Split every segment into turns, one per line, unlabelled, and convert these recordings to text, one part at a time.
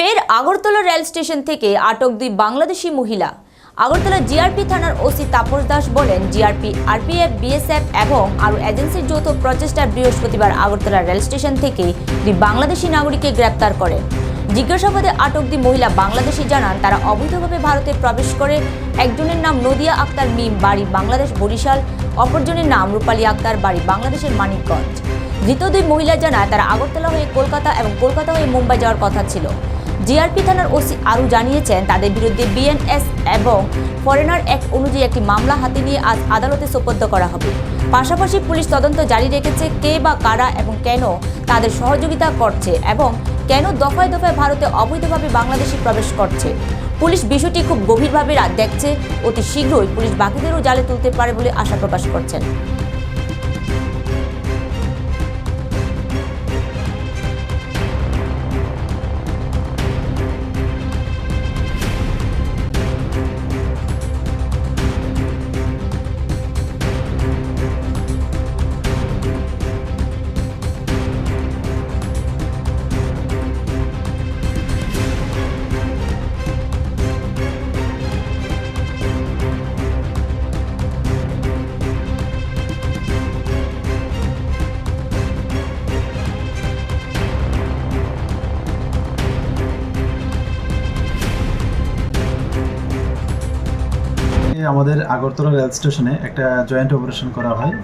ফের Agartala rail station থেকে আটক দুই বাংলাদেশি মহিলা। আগরতলা জিআরপি থানার ওসি তাপস দাস বলেন, জিআরপি, আরপিএফ, বিএসএফ এবং আরও এজেন্সির যৌথ প্রচেষ্টায় বৃহস্পতিবার আগরতলা রেল স্টেশন থেকে দুই বাংলাদেশি নাগরিককে গ্রেপ্তার করেন জিজ্ঞাসাবাদে আটক দুই মহিলা বাংলাদেশি জানান, তারা অবৈধভাবে ভারতে প্রবেশ করে। একজনের নাম নদিয়া আক্তার মিম, বাড়ি বাংলাদেশ বরিশাল। অপরজনের নাম রূপালী আক্তার, বাড়ি বাংলাদেশের মানিকগঞ্জ। ধৃত দুই মহিলা জানায়, তারা আগরতলা হয়ে কলকাতা এবং কলকাতা হয়ে মুম্বাই যাওয়ার কথা ছিল। জিআরপি থানার ওসি আরও জানিয়েছেন, তাদের বিরুদ্ধে বিএনএস এবং ফরেনার অ্যাক্ট অনুযায়ী একটি মামলা হাতে নিয়ে আজ আদালতে সোপর্দ করা হবে। পাশাপাশি পুলিশ তদন্ত জারি রেখেছে কে বা কারা এবং কেন তাদের সহযোগিতা করছে এবং কেন দফায় দফায় ভারতে অবৈধভাবে বাংলাদেশি প্রবেশ করছে। পুলিশ বিষয়টি খুব গভীরভাবে দেখছে। অতি শীঘ্রই পুলিশ বাকিদেরও জালে তুলতে পারে বলে আশা প্রকাশ করছেন।
আমাদের আগরতলা রেল স্টেশনে একটা জয়েন্ট অপারেশন করা হয়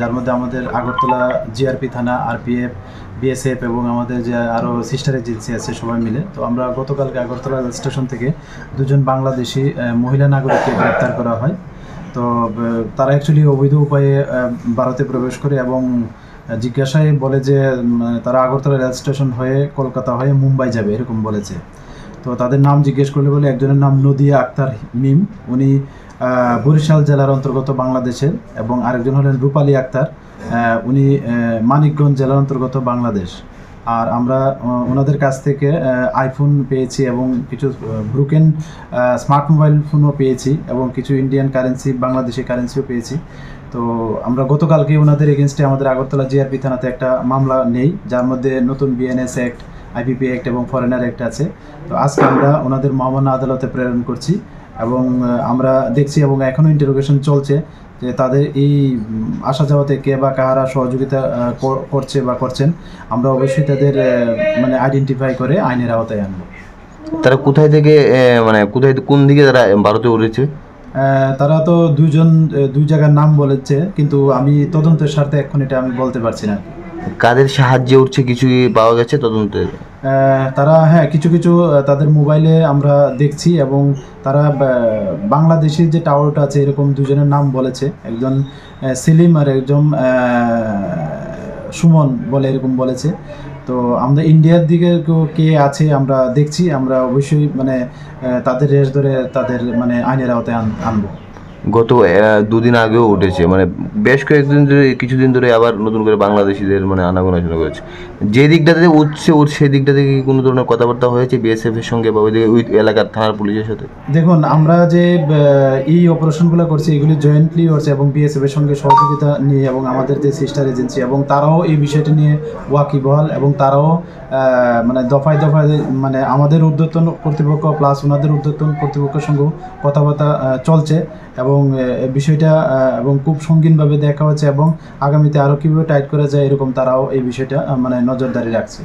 যার মধ্যে আমাদের আগরতলা জিআরপি থানা, আরপিএফ, বিএসএফ এবং আমাদের যে আরও সিস্টার এজেন্সি আছে সবাই মিলে। তো আমরা গতকালকে আগরতলা রেল স্টেশন থেকে দুজন বাংলাদেশি মহিলা নাগরিককে গ্রেপ্তার করা হয়। তো তারা অ্যাকচুয়ালি অবৈধ উপায়ে ভারতে প্রবেশ করে এবং জিজ্ঞাসায় বলে যে তারা আগরতলা রেল স্টেশন হয়ে কলকাতা হয়ে মুম্বাই যাবে, এরকম বলেছে। তো তাদের নাম জিজ্ঞেস করলে বলে একজনের নাম নদিয়া আক্তার মিম। উনি বরিশাল জেলার অন্তর্গত বাংলাদেশের এবং আরেকজন হলেন রূপালী আক্তার। উনি মানিকগঞ্জ জেলার অন্তর্গত বাংলাদেশ। আর আমরা ওনাদের কাছ থেকে আইফোন পেয়েছি এবং কিছু ব্রুকেন স্মার্ট মোবাইল ফোনও পেয়েছি এবং কিছু ইন্ডিয়ান কারেন্সি বাংলাদেশি কারেন্সিও পেয়েছি। তো আমরা গতকালকে ওনাদের এগেনস্টে আমাদের আগরতলা জিআরপি থানাতে একটা মামলা নেই, যার মধ্যে নতুন বিএনএস অ্যাক্ট আইপিপি অ্যাক্ট এবং ফরেনার অ্যাক্ট আছে। তো আজকে আমরা ওনাদের মহামান্য আদালতে প্রেরণ করছি এবং আমরা দেখছি এবং এখনও ইন্টারোগেশন চলছে যে তাদের এই আসা যাওয়াতে কে বা কাহারা সহযোগিতা কর- করছে বা করছেন আমরা অবশ্যই তাদের মানে আইডেন্টিফাই করে আইনের আওতায় আনব।
তারা কোথায় থেকে মানে কোথায় কোন দিকে তারা ভারতে উঠেছে?
তারা তো দুজন দুই জায়গার নাম বলেছে কিন্তু আমি তদন্তের স্বার্থে এখন এটা আমি বলতে পারছি না।
কাদের সাহায্যে উঠছে কিছু পাওয়া গেছে তদন্তে?
তারা হ্যাঁ কিছু কিছু তাদের মোবাইলে আমরা দেখছি এবং তারা বাংলাদেশের যে টাওয়ারটা আছে, এরকম দুজনের নাম বলেছে। একজন সেলিম আর একজন সুমন বলে এরকম বলেছে। তো আমরা ইন্ডিয়ার দিকে কে আছে আমরা দেখছি, আমরা অবশ্যই মানে তাদের রেস ধরে তাদের মানে আইনের আওতায় আন- আনব।
গত দুদিন আগেও উঠেছে। মানে বেশ কয়েকদিন ধরে, কিছুদিন ধরে আবার নতুন করে বাংলাদেশিদের মানে আনাগোনা শুরু করেছে। যে দিকটাতে উঠছে উঠ সেই দিকটা থেকে কোনো ধরনের কথাবার্তা হয়েছে বিএসএফ এর সঙ্গে বা ওই দিকে, ওই এলাকার থানার পুলিশের সাথে?
দেখুন, আমরা যে এই অপারেশনগুলো করছি, এগুলি জয়েন্টলি হচ্ছে এবং বিএসএফ এর সঙ্গে সহযোগিতা নিয়ে এবং আমাদের যে সিস্টার এজেন্সি এবং তারাও এই বিষয়টি নিয়ে ওয়াকিবহাল এবং তারাও মানে দফায় দফায় মানে আমাদের উদ্যোতন কর্তৃপক্ষ প্লাস ওনাদের উদ্যোতন কর্তৃপক্ষের সঙ্গেও কথাবার্তা চলছে। এবং বিষয়টা এবং খুব সঙ্গীনভাবে দেখা হচ্ছে এবং আগামীতে আরও কীভাবে টাইট করা যায় এরকম তারাও এই বিষয়টা মানে নজরদারি রাখছে।